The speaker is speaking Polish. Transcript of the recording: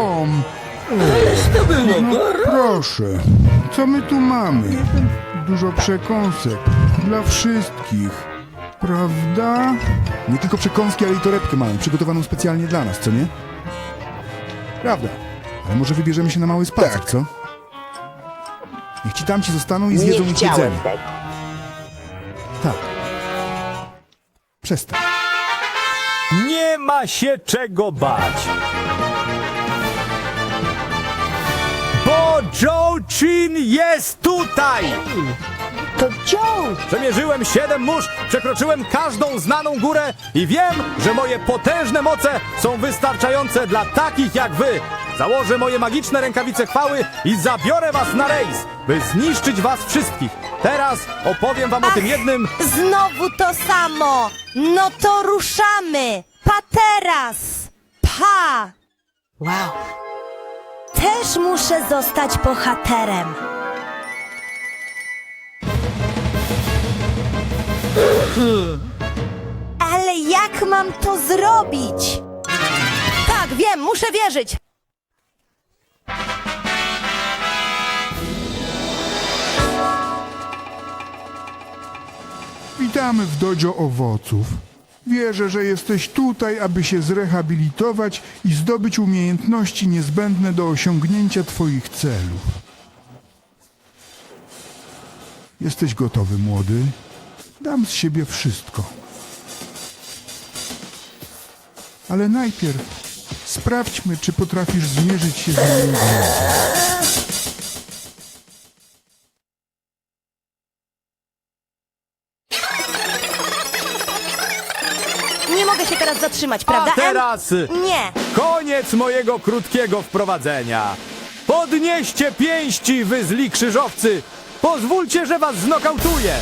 było, No proszę, co my tu mamy? Dużo przekąsek dla wszystkich, prawda? Nie tylko przekąski, ale i torebkę mamy, przygotowaną specjalnie dla nas, co nie? Prawda. Ale może wybierzemy się na mały spacer, co? Niech ci tamci zostaną i zjedzą Nie ich chciałem jedzenie. tego. Tak. Przestań. Nie ma się czego bać. Joe Chin jest tutaj! To Joe! Przemierzyłem siedem mórz, przekroczyłem każdą znaną górę i wiem, że moje potężne moce są wystarczające dla takich jak wy. Założę moje magiczne rękawice chwały i zabiorę was na rejs, by zniszczyć was wszystkich. Teraz opowiem wam o tym jednym Znowu to samo! No to ruszamy! Pa teraz! Pa! Wow. Też muszę zostać bohaterem. Ale jak mam to zrobić? Tak, wiem, muszę wierzyć. Witamy w dojo owoców. Wierzę, że jesteś tutaj, aby się zrehabilitować i zdobyć umiejętności niezbędne do osiągnięcia Twoich celów. Jesteś gotowy, młody? Dam z siebie wszystko. Ale najpierw sprawdźmy, czy potrafisz zmierzyć się z moim gniewem. Mogę się teraz zatrzymać, prawda? A teraz? Nie. koniec mojego krótkiego wprowadzenia. Podnieście pięści, wy zli krzyżowcy! Pozwólcie, że was znokautuję!